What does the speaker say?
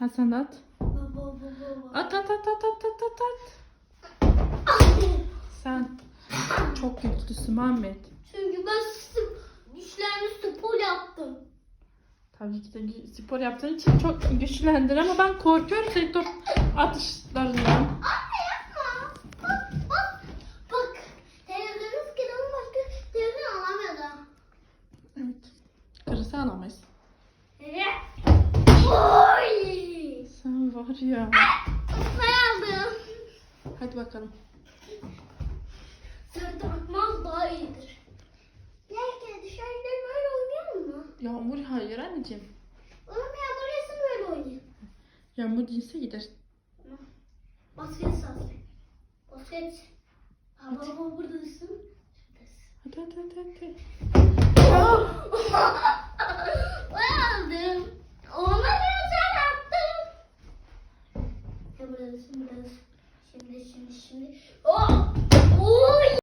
Ha sen de at. At at at at at at at at. Sen çok güçlüsün Muhammed. Çünkü ben güçlenmiş spor yaptım. Tabii ki de spor yaptığın için çok güçlendir ama ben korkuyorum senin top atışlarından. Evet. Kırısı alamayız. Evet. Var ya. Sayalım. Hadi bakalım. Sırt atmaz daha iyidir. Belki dışarıda böyle oynayalım mı? Yağmur hayır anneciğim. Oğlum yağmur yağsın böyle oynayalım. Yağmur değilse gider. Basket sahası. Basket. Baba buradasın. Hadi hadi hadi hadi. Attın. Ya